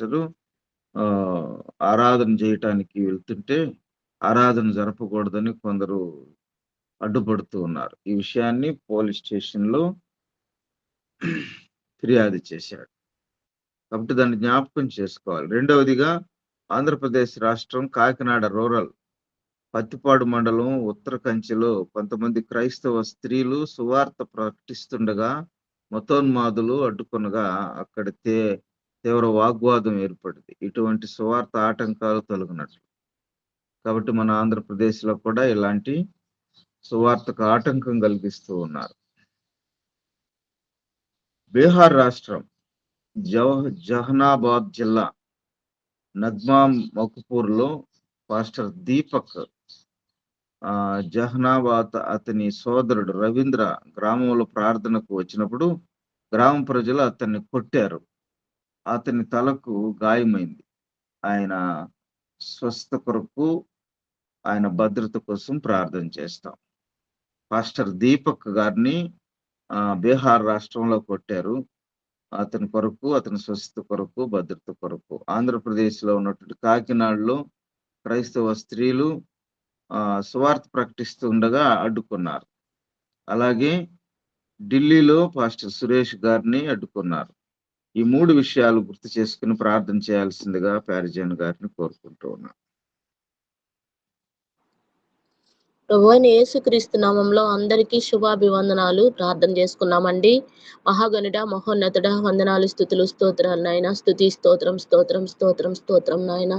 Pastor ఆరాధన చేయటానికి వెళ్తుంటే, ఆరాధన జరపకూడదని కొందరు అడ్డుపడుతూ ఉన్నారు. ఈ విషయాన్ని పోలీస్ స్టేషన్‌లో ఫిర్యాదు చేశాడు. కాబట్టి దాన్ని జ్ఞాపకం చేసుకోవాలి. రెండవదిగా ఆంధ్రప్రదేశ్ రాష్ట్రం కాకినాడ రూరల్ పత్తిపాడు మండలం ఉత్తర కంచిలో కొంతమంది క్రైస్తవ స్త్రీలు సువార్త ప్రకటిస్తుండగా మతోన్మాదులు అడ్డుకొనగా అక్కడ తే తీవ్ర వాగ్వాదం ఏర్పడింది. ఇటువంటి సువార్త ఆటంకాలు తొలగినట్లు. కాబట్టి మన ఆంధ్రప్రదేశ్‌లో కూడా ఇలాంటి సువార్తకు ఆటంకం కలిగిస్తూ ఉన్నారు. బీహార్ రాష్ట్రం జవహ జహనాబాద్ జిల్లా నగ్మా మకుపూర్‌లో పాస్టర్ దీపక్ జహనాబాద్ అతని సోదరుడు రవీంద్ర గ్రామంలో ప్రార్థనకు వచ్చినప్పుడు గ్రామ ప్రజలు అతన్ని కొట్టారు. అతని తలకు గాయమైంది. ఆయన స్వస్థ కొరకు, ఆయన భద్రత కోసం ప్రార్థన చేస్తాం. పాస్టర్ దీపక్ గారిని బీహార్ రాష్ట్రంలో కొట్టారు. అతని కొరకు, అతని స్వస్థత కొరకు, భద్రత కొరకు. ఆంధ్రప్రదేశ్‌లో ఉన్నటువంటి కాకినాడలో క్రైస్తవ స్త్రీలు స్వార్థ సువార్త ప్రకటిస్తుండగా అడ్డుకున్నారు. అలాగే ఢిల్లీలో పాస్టర్ సురేష్ గారిని అడ్డుకున్నారు. ఈ మూడు విషయాలు గుర్తు చేసుకొని ప్రార్థన చేయాల్సిందిగా ప్యారిజాన్ గారిని కోరుకుంటూ ఉన్నాను. ప్రభువైన యేసుక్రీస్తు నామంలో అందరికీ శుభాభివందనాలు ప్రార్థన చేసుకున్నామండి. మహాగణుడ, మహోన్నతుడ వందనాలు, స్తుతులు, స్తోత్రాలు నాయన. స్తుతి, స్తోత్రం, స్తోత్రం, స్తోత్రం, స్తోత్రం నాయన.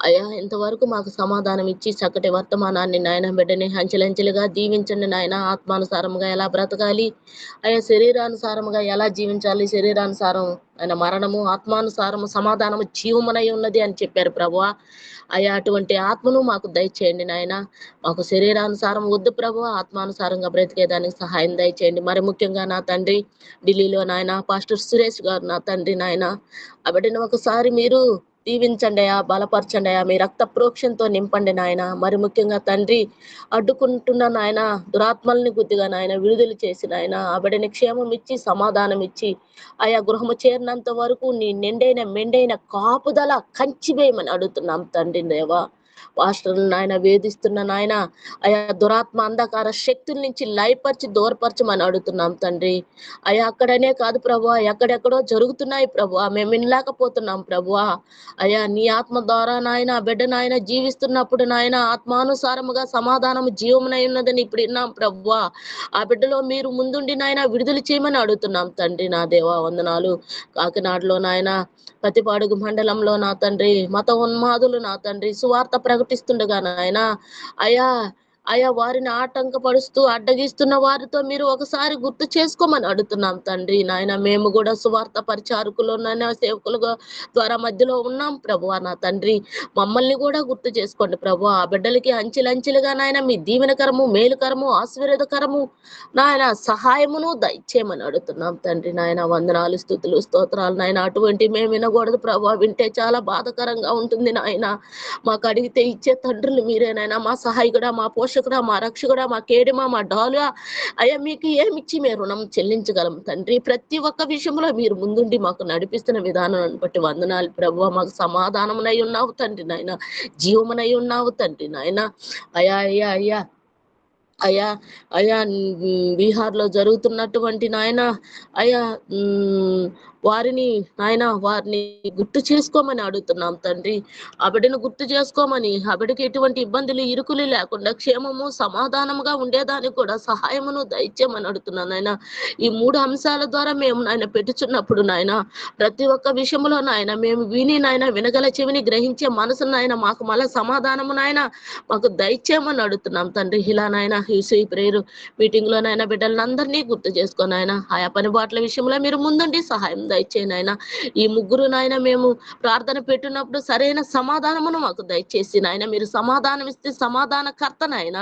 అయ్యా ఇంతవరకు మాకు సమాధానం ఇచ్చి చక్కటి వర్తమానాన్ని నాయన బిడ్డని అంచెలంచెలుగా దీవించండి నాయన. ఆత్మానుసారముగా ఎలా బ్రతకాలి, ఆయా శరీరానుసారముగా ఎలా జీవించాలి, శరీరానుసారం ఆయన మరణము, ఆత్మానుసారము సమాధానము జీవమునై ఉన్నది అని చెప్పారు ప్రభు అయ్యా అటువంటి ఆత్మను మాకు దయచేయండి నాయన. మాకు శరీరానుసారం వద్దు ప్రభు ఆత్మానుసారంగా బ్రతికేదానికి సహాయం దయచేయండి. మరి ముఖ్యంగా నా తండ్రి ఢిల్లీలో నాయన పాస్టర్ సురేష్ గారు నా తండ్రి నాయన. ఆ బిడ్డను ఒకసారి మీరు దీవించండియా బలపరచండియా మీ రక్త ప్రోక్షణతో నింపండి నాయన. మరి ముఖ్యంగా తండ్రి అడ్డుకుంటున్న నాయన దురాత్మల్ని కొద్దిగా నాయన విడుదల చేసి నాయన ఆవిడని క్షేమం ఇచ్చి, సమాధానం ఇచ్చి, ఆయా గృహము చేరినంత వరకు నీ నిండైన మెండైన కాపుదల కంచివేయమని అడుగుతున్నాం తండ్రి దేవా. పాస్టర్లు నాయన వేధిస్తున్న నాయన అయా దురాత్మ అంధకార శక్తుల నుంచి లయపరిచి దూరపరచమని అడుగుతున్నాం తండ్రి. అయ్యా అక్కడనే కాదు ప్రభు ఎక్కడెక్కడో జరుగుతున్నాయి ప్రభువా. మేము వినలేకపోతున్నాం ప్రభువా. అయా నీ ఆత్మ ద్వారా నాయన బిడ్డ నాయన జీవిస్తున్నప్పుడు నాయన ఆత్మానుసారముగా సమాధానం జీవమునై ఉన్నదని ఇప్పుడు విన్నాం ప్రభు ఆ బిడ్డలో మీరు ముందుండి నాయన విడుదల చేయమని అడుగుతున్నాం తండ్రి నా దేవా వందనాలు. కాకినాడలో నాయన ప్రతిపాడుగు మండలంలో నా తండ్రి మత ఉన్మాదులు నా తండ్రి సువార్త ప్రకటిస్తుండగా నాయన అయ్యా అయా వారిని ఆటంకపరుస్తూ అడ్డగిస్తున్న వారితో మీరు ఒకసారి గుర్తు చేసుకోమని అడుగుతున్నాం తండ్రి. నాయన మేము కూడా సువార్త పరిచారకులు నాయన సేవకులుగా ద్వారా మధ్యలో ఉన్నాం ప్రభు నా తండ్రి. మమ్మల్ని కూడా గుర్తు చేసుకోండి ప్రభు ఆ బిడ్డలకి అంచెలంచెలుగా నాయన మీ దీవెనకరము మేలుకరము ఆశీర్వాదకరము నాయన సహాయమును దయచేయమని అడుగుతున్నాం తండ్రి. నాయన వందనాలు స్థుతులు స్తోత్రాలు నాయన అటువంటి మేము వినకూడదు ప్రభు వింటే చాలా బాధకరంగా ఉంటుంది నాయన. మాకు అడిగితే ఇచ్చే తండ్రులు మీరేనాయన మా సహాయకుడా మా పోషకుడా మా రక్షకుడా మా కేడిమా మా డాలుగా అయ్యా మీకు ఏమిచ్చి మేము రుణం చెల్లించగలం? తండ్రి ప్రతి ఒక్క విషయంలో మీరు ముందుండి మాకు నడిపిస్తున్న విధానాన్ని బట్టి వందనాలు. ప్రభు మాకు సమాధానమునై ఉన్నావు తండ్రి నాయన. జీవమునై ఉన్నావు తండ్రి నాయన. అయ్యా అయ్యా అయ్యా. అయా అయా బీహార్లో జరుగుతున్నటువంటి నాయన. అయా వారిని ఆయన వారిని గుర్తు చేసుకోమని అడుగుతున్నాం తండ్రి. ఆ బిడ్డను గుర్తు చేసుకోమని ఆ బిడ్డకి ఎటువంటి ఇబ్బందులు ఇరుకులు లేకుండా క్షేమము సమాధానముగా ఉండేదానికి కూడా సహాయమును దయచేయమని అడుగుతున్నాను నాయన. ఈ మూడు అంశాల ద్వారా మేము నాయన పెట్టుచున్నప్పుడు నాయన ప్రతి ఒక్క విషయంలో నాయన మేము విని నాయన వినగల చెవిని గ్రహించే మనసు నాయన మాకు మళ్ళీ సమాధానము నాయన మాకు దయచేయమని అడుగుతున్నాం తండ్రి. ఇలా నాయన ఈ ప్రేయర్ మీటింగ్లో నాయన బిడ్డలందరినీ గుర్తు చేసుకొని నాయన. ఆయా పని బాట్ల విషయంలో మీరు ముందుండి సహాయం దయచేయండి నాయన ఈ ముగ్గురు నాయన మేము ప్రార్థన పెట్టినప్పుడు సరైన సమాధానమును మాకు దయచేసి నాయన మీరు సమాధానం ఇస్తే సమాధానకర్త నాయన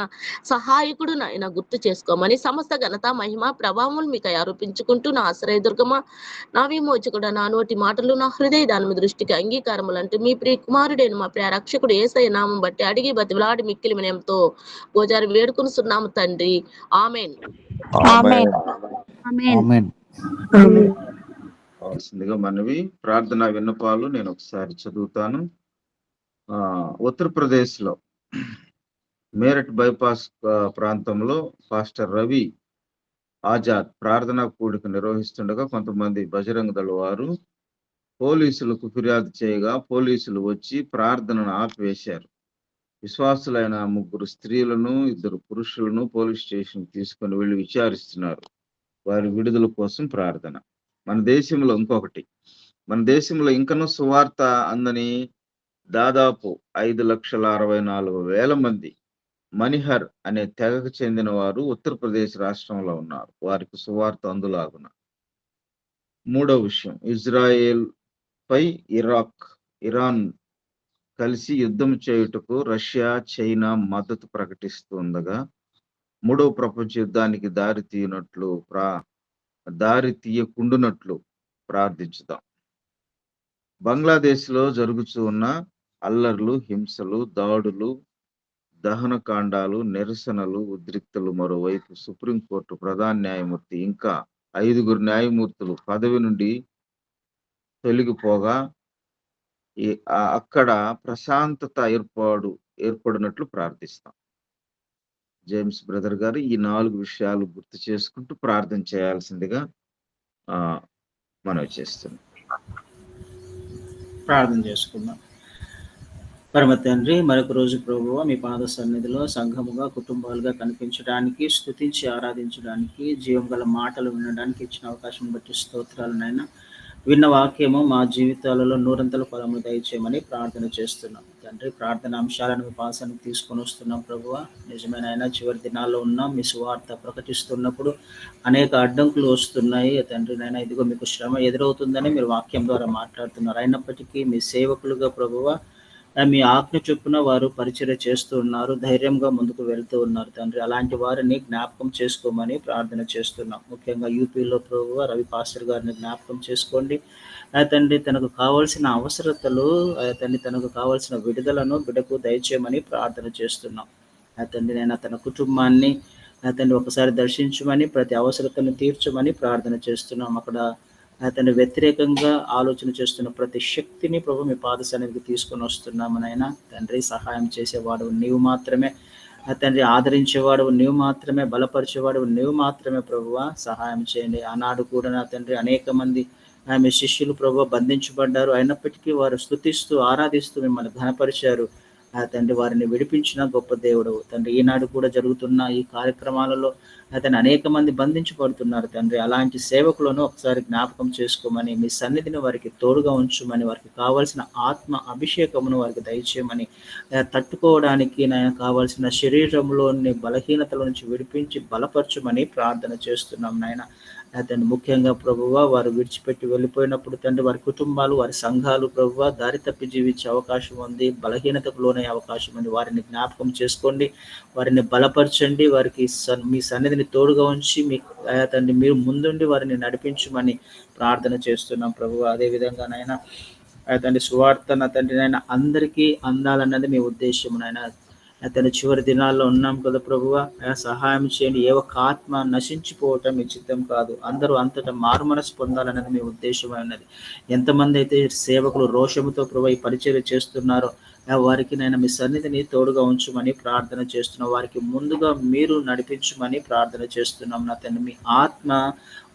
సహాయకుడు నాయన గుర్తు చేసుకోమని సమస్త ఘనత మహిమ ప్రభావం మీకు ఆరోపించుకుంటూ నా ఆశ్రయ దుర్గమ నా విమోచకుడు నా నోటి మాటలు నా హృదయ దాని దృష్టికి అంగీకారములు అంటూ మీ ప్రియ కుమారుడైన మా ప్రియ రక్షకుడు ఏసై నామం బట్టి అడిగి బతిలాడి మిక్కిలి వినయంతో గోజారి వేడుకునిస్తున్నాము తండ్రి. ఆమెన్. ఆమేన్. ఆమేన్. ఆమేన్. కావాల్సిందిగా మనవి ప్రార్థన విన్నపాలు నేను ఒకసారి చదువుతాను. ఆ ఉత్తరప్రదేశ్లో మేరట్ బైపాస్ ప్రాంతంలో పాస్టర్ రవి ఆజాద్ ప్రార్థనా కూడిక నిర్వహిస్తుండగా కొంతమంది బజరంగ దళ వారు పోలీసులకు ఫిర్యాదు చేయగా పోలీసులు వచ్చి ప్రార్థనను ఆపివేశారు. విశ్వాసులైన ముగ్గురు స్త్రీలను ఇద్దరు పురుషులను పోలీస్ స్టేషన్ తీసుకొని వెళ్ళి విచారిస్తున్నారు. వారి విడుదల కోసం ప్రార్థన. మన దేశంలో ఇంకొకటి. మన దేశంలో ఇంకనూ సువార్త అందని దాదాపు ఐదు లక్షల అరవై నాలుగు వేల మంది మణిహర్ అనే తెగకు చెందిన వారు ఉత్తరప్రదేశ్ రాష్ట్రంలో ఉన్నారు. వారికి సువార్త అందులాగున. మూడో విషయం. ఇజ్రాయెల్ పై ఇరాక్ ఇరాన్ కలిసి యుద్ధం చేయుటకు రష్యా చైనా మద్దతు ప్రకటిస్తుండగా మూడో ప్రపంచ యుద్ధానికి దారి తీయనట్లు ప్రా దారి తీయకుండునట్లు ప్రార్థించుదాం. బంగ్లాదేశ్లో జరుగుతూ ఉన్న అల్లర్లు హింసలు దాడులు దహనకాండాలు నిరసనలు ఉద్రిక్తలు మరోవైపు సుప్రీంకోర్టు ప్రధాన న్యాయమూర్తి ఇంకా ఐదుగురు న్యాయమూర్తులు పదవి నుండి తొలగిపోగా ఈ- అక్కడ ప్రశాంతత ఏర్పాటు ఏర్పడినట్లు ప్రార్థిస్తాం. జేమ్స్ బ్రదర్ గారు ఈ నాలుగు విషయాలు గుర్తు చేసుకుంటూ ప్రార్థన చేయాల్సిందిగా ఆ మనవి చేస్తున్నాం. ప్రార్థన చేసుకుందాం. పరమ తండ్రి మరొక రోజు ప్రభు మీ పాద సన్నిధిలో సంఘముగా కుటుంబాలుగా కనిపించడానికి స్థుతించి ఆరాధించడానికి జీవం గల మాటలు వినడానికి ఇచ్చిన అవకాశం బట్టి స్తోత్రాలు నైనా విన్న వాక్యము మా జీవితాలలో నూరంతల ఫలములు దయచేయమని ప్రార్థన చేస్తున్నాం. తండ్రి ప్రార్థన అంశాలను మీ పాసానికి తీసుకొని వస్తున్నాం ప్రభువ. నిజమైన అయినా చివరి దినాల్లో ఉన్నాం మీ సువార్త ప్రకటిస్తున్నప్పుడు అనేక అడ్డంకులు వస్తున్నాయి. తండ్రి నైనా ఇదిగో మీకు శ్రమ ఎదురవుతుందని మీరు వాక్యం ద్వారా మాట్లాడుతున్నారు. అయినప్పటికీ మీ సేవకులుగా ప్రభువ మీ ఆజ్ఞ చొప్పున వారు పరిచయం చేస్తూ ఉన్నారు ధైర్యంగా ముందుకు వెళ్తూ ఉన్నారు తండ్రి. అలాంటి వారిని జ్ఞాపకం చేసుకోమని ప్రార్థన చేస్తున్నాం. ముఖ్యంగా యూపీలో ప్రభు రవి పాస్టర్ గారిని జ్ఞాపకం చేసుకోండి. తండ్రి తనకు కావాల్సిన అవసరతలు తండ్రి తనకు కావాల్సిన విడుదలను బిడకు దయచేయమని ప్రార్థన చేస్తున్నాం. తండ్రి నేను తన కుటుంబాన్ని తండ్రి ఒకసారి దర్శించమని ప్రతి అవసరతను తీర్చమని ప్రార్థన చేస్తున్నాం. అక్కడ అతని వ్యతిరేకంగా ఆలోచన చేస్తున్న ప్రతి శక్తిని ప్రభు మీ పాద సన్నిధికి తీసుకొని వస్తున్నాము నాయన. తండ్రి సహాయం చేసేవాడు నీవు మాత్రమే. ఆ తండ్రి ఆదరించేవాడు నీవు మాత్రమే బలపరిచేవాడు నీవు మాత్రమే ప్రభువ. సహాయం చేయండి. ఆనాడు కూడా నా తండ్రి అనేక మంది ఆమె శిష్యులు ప్రభు బంధించబడ్డారు. అయినప్పటికీ వారు స్తుతిస్తూ ఆరాధిస్తూ మిమ్మల్ని ఘనపరిచారు. ఆ తండ్రి వారిని విడిపించిన గొప్ప దేవుడు. తండ్రి ఈనాడు కూడా జరుగుతున్న ఈ కార్యక్రమాలలో అతను అనేక మంది బంధించబడుతున్నారు తండ్రి. అలాంటి సేవకులను ఒకసారి జ్ఞాపకం చేసుకోమని మీ సన్నిధిని వారికి తోడుగా ఉంచమని వారికి కావాల్సిన ఆత్మ అభిషేకమును వారికి దయచేయమని తట్టుకోవడానికి నాయన కావాల్సిన శరీరంలోని బలహీనతల నుంచి విడిపించి బలపరచమని ప్రార్థన చేస్తున్నాం నాయన. తండ్రి ముఖ్యంగా ప్రభువ వారు విడిచిపెట్టి వెళ్ళిపోయినప్పుడు తండ్రి వారి కుటుంబాలు వారి సంఘాలు ప్రభువ దారి తప్పి జీవించే అవకాశం ఉంది బలహీనతకు లోనయ్యే అవకాశం ఉంది. వారిని జ్ఞాపకం చేసుకోండి వారిని బలపరచండి వారికి సన్- మీ సన్నిధిని తోడుగా ఉంచి మీ తండ్రి మీరు ముందుండి వారిని నడిపించమని ప్రార్థన చేస్తున్నాం ప్రభు అదే విధంగా నాయన తండ్రి సువార్త నా తండ్రి నాయన అందరికీ అందాలన్నది మీ ఉద్దేశం నాయన. అతని చివరి దినాల్లో ఉన్నాం కదా ప్రభువ. సహాయం చేయండి. ఏ ఒక్క ఆత్మ నశించిపోవటం మీ చిత్తం కాదు. అందరూ అంతటా మారుమనసు పొందాలన్నది మీ ఉద్దేశమై ఉన్నది. ఎంతమంది అయితే సేవకులు రోషముతో ప్రభు ఈ పరిచర్య చేస్తున్నారో వారికి నేను మీ సన్నిధిని తోడుగా ఉంచమని ప్రార్థన చేస్తున్నాం. వారికి ముందుగా మీరు నడిపించమని ప్రార్థన చేస్తున్నాం. నా తండ్రి మీ ఆత్మ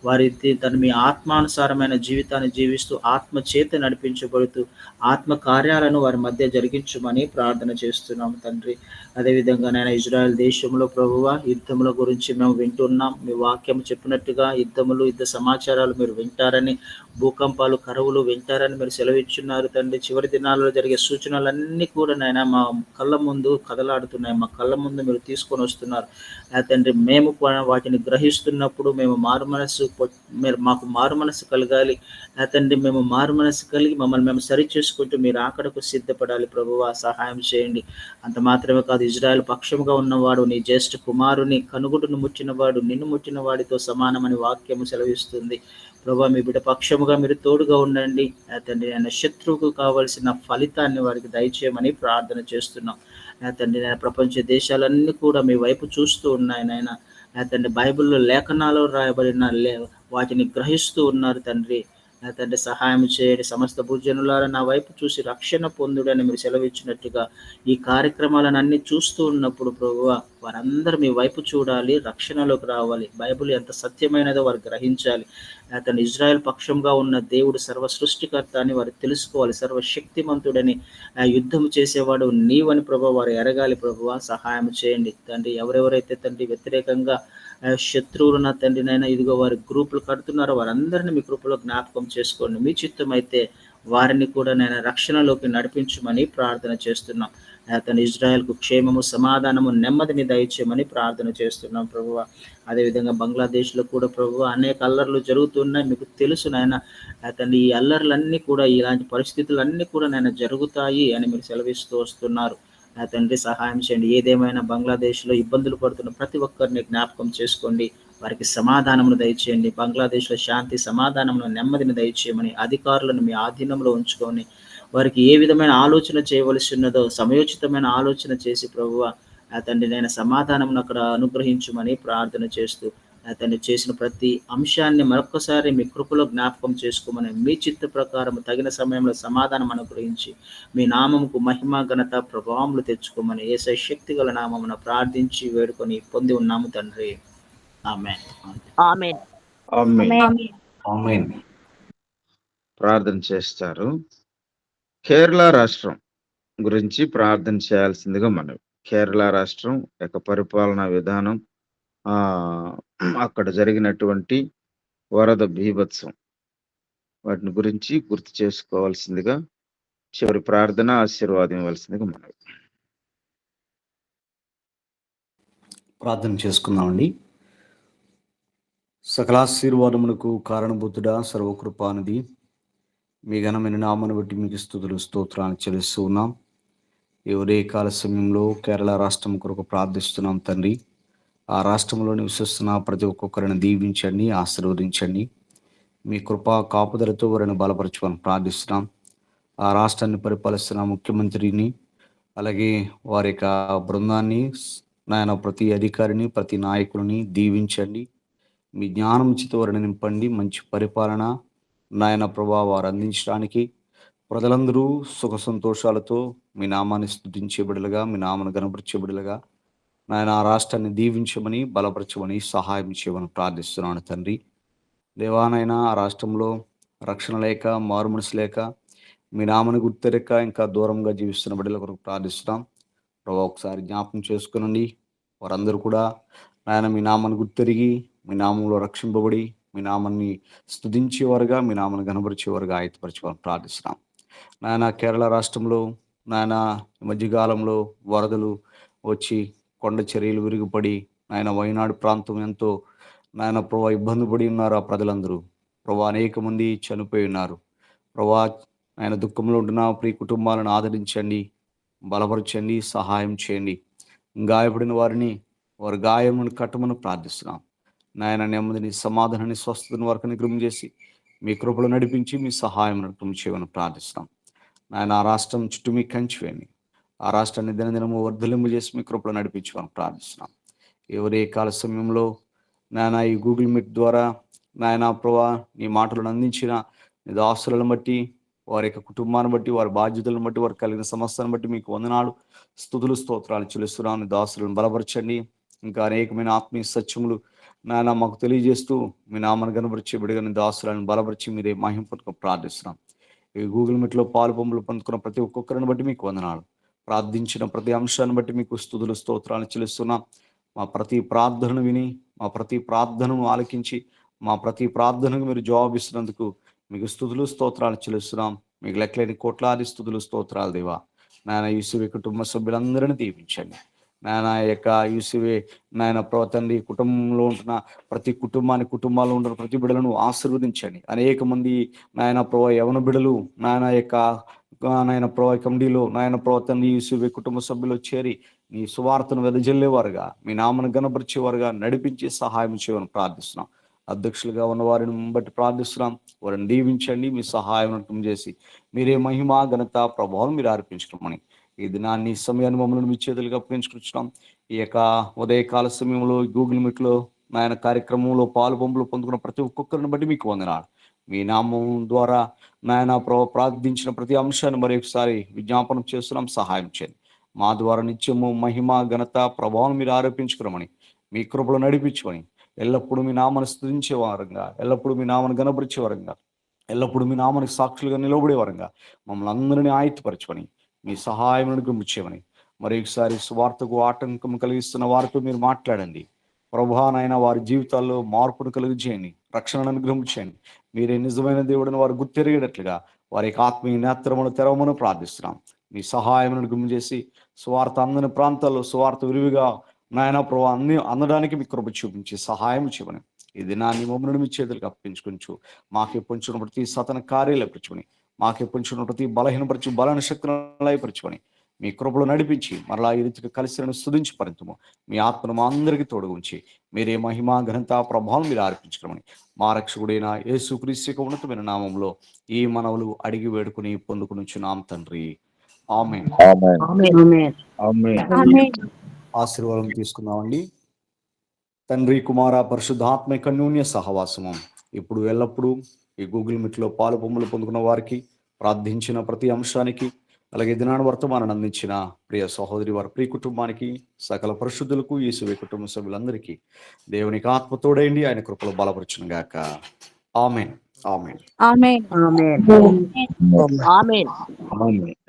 వారి తను మీ ఆత్మానుసారమైన జీవితాన్ని జీవిస్తూ ఆత్మ చేత నడిపించబడుతూ ఆత్మ కార్యాలను వారి మధ్య జరిగించమని ప్రార్థన చేస్తున్నాము తండ్రి. అదేవిధంగా నేను ఇజ్రాయెల్ దేశంలో ప్రభువ యుద్ధముల గురించి మేము వింటున్నాం. మీ వాక్యం చెప్పినట్టుగా యుద్ధములు యుద్ధ సమాచారాలు మీరు వింటారని భూకంపాలు కరువులు వింటారని మీరు సెలవిచ్చున్నారు తండ్రి. చివరి దినాల్లో జరిగే సూచనలన్నీ కూడా నాయన మా కళ్ళ ముందు కదలాడుతున్నాయి. మా కళ్ళ ముందు మీరు తీసుకొని వస్తున్నారు. తండ్రి మేము వాటిని గ్రహిస్తున్నప్పుడు మేము మారు మనసు మీరు మాకు మారు మనసు కలగాలి. ఆ తండ్రి మేము మారు మనసు కలిగి మమ్మల్ని మేము సరి చేసుకుంటూ మీరు ఆకడకు సిద్ధపడాలి. ప్రభువా సహాయం చేయండి. అంత మాత్రమే కాదు ఇజ్రాయెల్ పక్షముగా ఉన్నవాడు నీ జ్యేష్ఠ కుమారుని కనుగుడును ముచ్చినవాడు నిన్ను ముట్టిన వాడితో సమానమని వాక్యము సెలవిస్తుంది. ప్రభా మీ బిడ్డ పక్షముగా మీరు తోడుగా ఉండండి. అతండి తండ్రి ఆయన శత్రువుకు కావలసిన ఫలితాన్ని వారికి దయచేయమని ప్రార్థన చేస్తున్నాం. తండ్రి నేను ప్రపంచ దేశాలన్నీ కూడా మీ వైపు చూస్తూ ఉన్నాయి నాయన. తండ్రి బైబిల్లో లేఖనాలు రాయబడిన లే వాటిని గ్రహిస్తూ ఉన్నారు తండ్రి. నా తండ్రి సహాయం చేయండి. సమస్త భూజనులారా నా వైపు చూసి రక్షణ పొందుడని మీరు సెలవిచ్చినట్టుగా ఈ కార్యక్రమాలను అన్ని చూస్తూ ఉన్నప్పుడు ప్రభువ వారందరూ మీ వైపు చూడాలి రక్షణలోకి రావాలి. బైబిల్ ఎంత సత్యమైనదో వారు గ్రహించాలి. అతను ఇజ్రాయెల్ పక్షంగా ఉన్న దేవుడు సర్వ సృష్టికర్త అని వారు తెలుసుకోవాలి. సర్వశక్తిమంతుడని ఆ యుద్ధం చేసేవాడు నీవని ప్రభు వారు ఎరగాలి ప్రభువ. సహాయం చేయండి. తండ్రి ఎవరెవరైతే తండ్రి వ్యతిరేకంగా శత్రువులు నా తండ్రి నైనా ఇదిగో వారి గ్రూపులు కడుతున్నారో. వారందరినీ మీ కృపలో జ్ఞాపకం చేసుకోండి. మీ చిత్తం అయితే వారిని కూడా నేను రక్షణలోకి నడిపించమని ప్రార్థన చేస్తున్నాం. అతను ఇజ్రాయెల్కు క్షేమము సమాధానము నెమ్మదిని దయచేయమని ప్రార్థన చేస్తున్నాం ప్రభువ. అదేవిధంగా బంగ్లాదేశ్లో కూడా ప్రభు అనేక అల్లర్లు జరుగుతున్నాయి. మీకు తెలుసు నాయన అతని ఈ అల్లర్లన్నీ కూడా ఇలాంటి పరిస్థితులన్నీ కూడా నేను జరుగుతాయి అని మీరు సెలవిస్తూ వస్తున్నారు. నా తండ్రి సహాయం చేయండి. ఏదేమైనా బంగ్లాదేశ్లో ఇబ్బందులు పడుతున్న ప్రతి ఒక్కరిని జ్ఞాపకం చేసుకోండి. వారికి సమాధానమును దయచేయండి. బంగ్లాదేశ్లో శాంతి సమాధానమును నెమ్మదిని దయచేయమని అధికారులను మీ ఆధీనంలో ఉంచుకొని వారికి ఏ విధమైన ఆలోచన చేయవలసి ఉన్నదో సమయోచితమైన ఆలోచన చేసి ప్రభువ తండ్రి నేను సమాధానం అక్కడ అనుగ్రహించమని ప్రార్థన చేస్తూ అతన్ని చేసిన ప్రతి అంశాన్ని మరొకసారి మీ కృపలో జ్ఞాపకం చేసుకోమని మీ చిత్త ప్రకారం తగిన సమయంలో సమాధానం అనుగ్రహించి మీ నామముకు మహిమ ఘనత ప్రభావములు తెచ్చుకోమని ఏసై శక్తి గల నామమున ప్రార్థించి వేడుకొని పొంది ఉన్నాము తండ్రి. ప్రార్థన చేస్తారు. కేరళ రాష్ట్రం గురించి ప్రార్థన చేయాల్సిందిగా మనం కేరళ రాష్ట్రం యొక్క పరిపాలనా విధానం ఆ అక్కడ జరిగినటువంటి వరద బీభత్సం వాటిని గురించి గుర్తు చేసుకోవాల్సిందిగా చివరి ప్రార్థన ఆశీర్వాదం ఇవ్వాల్సిందిగా మనం ప్రార్థన చేసుకుందామండి. సకలాశీర్వాదమునకు కారణభూతుడా సర్వకృపానిది మీ ఘనమైన నామను బట్టి మీకు స్థుతులు స్తోత్రాన్ని చెల్లిస్తూ ఉన్నాం. ఈ కాల సమయంలో కేరళ రాష్ట్రం కొరకు ప్రార్థిస్తున్నాం తండ్రి. ఆ రాష్ట్రంలో నివసిస్తున్న ప్రతి ఒక్కొక్కరిని దీవించండి ఆశీర్వదించండి. మీ కృపా కాపుదలతో వారిని బలపరచుకొని ప్రార్థిస్తున్నాం. ఆ రాష్ట్రాన్ని పరిపాలిస్తున్న ముఖ్యమంత్రిని అలాగే వారి యొక్క బృందాన్ని నాయన ప్రతి అధికారిని ప్రతి నాయకుడిని దీవించండి. మీ జ్ఞానం చేత వారిని నింపండి. మంచి పరిపాలన నాయన ప్రభా వారు అందించడానికి ప్రజలందరూ సుఖ సంతోషాలతో మీ నామాన్ని స్థుతించే బిడలుగా మీ నామాన్ని కనపరిచే బిడలుగా నాయన ఆ రాష్ట్రాన్ని దీవించమని బలపరచమని సహాయం చేయమని ప్రార్థిస్తున్నాను తండ్రి. దేవానైనా ఆ రాష్ట్రంలో రక్షణ లేక మారుమనసు లేక మీ నామని గుర్తెరక ఇంకా దూరంగా జీవిస్తున్న బిడ్డల కొరకు ప్రార్థిస్తున్నాం. ప్రభా ఒకసారి జ్ఞాపకం చేసుకునండి. వారందరూ కూడా నాయన మీ నామాన్ని గుర్తెరిగి మీ నామంలో రక్షింపబడి మీ నామాన్ని స్తుతించేవారుగా మీ నామాన్ని గనపరిచేవారుగా ఆయతపరచుకోవాలని ప్రార్థిస్తున్నాం. నాయన కేరళ రాష్ట్రంలో నాయన ఈ మధ్యకాలంలో వరదలు వచ్చి కొండ చర్యలు విరిగిపడి నాయన వైనాడు ప్రాంతం ఎంతో నాయన ప్రభా ఇబ్బంది పడి ఉన్నారు ఆ ప్రజలందరూ. ప్రభా అనేక మంది చనిపోయి ఉన్నారు. ప్రభా ఆయన దుఃఖంలో ఉంటున్న ప్రియ కుటుంబాలను ఆదరించండి బలపరచండి సహాయం చేయండి. గాయపడిన వారిని వారి గాయమును కట్టమని ప్రార్థిస్తున్నాం. నాయన నెమ్మదిని సమాధానాన్ని స్వస్థతను వరకు నిగ్రహం చేసి మీ కృపలు నడిపించి మీ సహాయం నడుపు చేయమని ప్రార్థిస్తున్నాం. నాయన ఆ రాష్ట్రం చుట్టూ మీ కంచి వేయండి. ఆ రాష్ట్రాన్ని దినదినము వర్ధలింపు చేసి మీ కృపలు నడిపించుకొని ప్రార్థిస్తున్నాం. ఎవరే కాల సమయంలో నాయన ఈ గూగుల్ మీట్ ద్వారా నాయన ప్రభా నీ మాటలను అందించిన నీ దాసులను బట్టి వారి యొక్క కుటుంబాన్ని బట్టి వారి బాధ్యతలను బట్టి వారు కలిగిన సమస్యను బట్టి మీకు వందనాలు స్థుతులు స్తోత్రాలు చెల్లిస్తున్నాను దాసులను బలపరచండి. ఇంకా అనేకమైన ఆత్మీయ సత్యములు నాయన మాకు తెలియజేస్తూ మీ నామను కనబరిచి విడిగని దాసులను బలపరిచి మీరే మహిం ప్రార్థిస్తున్నాం. ఈ గూగుల్ మీట్లో పాలు పంపులు పొందుకున్న ప్రతి ఒక్కొక్కరిని బట్టి మీకు వందనాలు. ప్రార్థించిన ప్రతి అంశాన్ని బట్టి మీకు స్థుతులు స్తోత్రాలు చెల్లిస్తున్నాం. మా ప్రతి ప్రార్థనను విని మా ప్రతి ప్రార్థనను ఆలకించి మా ప్రతి ప్రార్థనకు మీరు జవాబిస్తున్నందుకు మీకు స్థుతులు స్తోత్రాలు చెల్లిస్తున్నాం. మీకు లెక్కలేని కోట్లాది స్థుతులు స్తోత్రాలు దేవా. నాయన యూసువే కుటుంబ సభ్యులందరినీ దీవించండి. నాయన యొక్క యూసువే నాయన తండ్రి కుటుంబంలో ఉంటున్న ప్రతి కుటుంబాన్ని కుటుంబాల్లో ఉంటున్న ప్రతి బిడలను ఆశీర్వదించండి. అనేక మంది నాయన ప్రభా యవన బిడలు నాయన యొక్క నాయన ప్రభా కమిటీలో నాయన ప్రవర్తన యూసువే కుటుంబ సభ్యులు చేరి నీ సువార్తను వెదజల్లేవారుగా మీ నామను గనపరిచేవారుగా నడిపించి సహాయం చేయమని ప్రార్థిస్తున్నాం. అధ్యక్షులుగా ఉన్న వారిని బట్టి ప్రార్థిస్తున్నాం. వారిని దీవించండి మీ సహాయం చేసి మీరే మహిమ ఘనత ప్రభావం మీరు అర్పించుకోమని ఈ దినాన్ని సమయాన్ని మమ్మల్ని మీ చేతులుగా అప్పగించుకుంటున్నాం ఈ యొక్క ఉదయకాల సమయంలో గూగుల్ మీట్లో నాయన కార్యక్రమంలో పాలు పంపులు పొందుకున్న ప్రతి ఒక్కొక్కరిని బట్టి మీకు వందనాలు. మీ నామం ద్వారా నాయన ప్రభు ప్రార్థించిన ప్రతి అంశాన్ని మరొకసారి విజ్ఞాపనం చేస్తున్నాం. సహాయం చేయండి. మా ద్వారా నిత్యము మహిమ ఘనత ప్రభావం మీరు ఆరోపించుకురమని మీ కృపలో నడిపించమని ఎల్లప్పుడూ మీ నామను స్థుతించే వారంగా ఎల్లప్పుడూ మీ నామను గనపరిచే వారంగా ఎల్లప్పుడూ మీ నామానికి సాక్షులుగా నిలబడే వారంగా మమ్మల్ని అందరినీ ఆయుత్తపరచమని మీ సహాయం గుమ్మిచ్చేమని మరి ఒకసారి స్వార్థకు ఆటంకం కలిగిస్తున్న వారితో మీరు మాట్లాడండి. ప్రభానైనా వారి జీవితాల్లో మార్పును కలుగు రక్షణను అనుగ్రహించండి మీరే నిజమైన దేవుడిని వారు గుర్తెరిగేటట్లుగా వారి యొక్క ఆత్మీయ నేత్రమును తెరవమని ప్రార్థిస్తున్నాం. మీ సహాయమును గుమ్మి చేసి స్వార్థ అందని ప్రాంతాల్లో స్వార్థ విరివిగా నాయన ప్రభు అన్ని అందడానికి మీ కృప చూపించి సహాయం చేయమని ఈ దినాన్ని మమ్మల్ని మీ చేతులకు అప్పించుకుంటూ మాకే పొంచిన ప్రతి సతన కార్యాలు పరచుకొని మాకే పొంచిన ప్రతి బలహీనపరచు బలన శక్తులను లయపరచుకొని మీ కృపలో నడిపించి మరలా ఈ రీతిగా కలిసి స్థుతించి పరితము మీ ఆత్మను మా అందరికీ తోడు ఉంచి మీరే మహిమ ఘనత ప్రభావం మీరు అర్పించడమని మా రక్షకుడైన యేసు క్రీస్తు ఉన్నతమైన నామంలో ఈ మనవులు అడిగి వేడుకుని పొందుకునిచున్నాం తండ్రి. ఆమె ఆమేన్. ఆశీర్వాదం తీసుకుందామండి. తండ్రి కుమార పరిశుద్ధాత్మ కన్యూన్య సహవాసము. ఇప్పుడు ఎల్లప్పుడూ ఈ గూగుల్ మీట్లో పాలు పొమ్ములు పొందుకున్న వారికి ప్రార్థించిన ప్రతి అంశానికి అలాగే దినాన వర్తమానం అందించిన ప్రియ సహోదరి వారి ప్రియ కుటుంబానికి సకల పరిశుద్ధులకు యేసువే కుటుంబ సభ్యులందరికీ దేవునికి ఆత్మ తోడైండి ఆయన కృపలో బలపరచును గాక. ఆమెన్. ఆమెన్. ఆమెన్. ఆమేన్.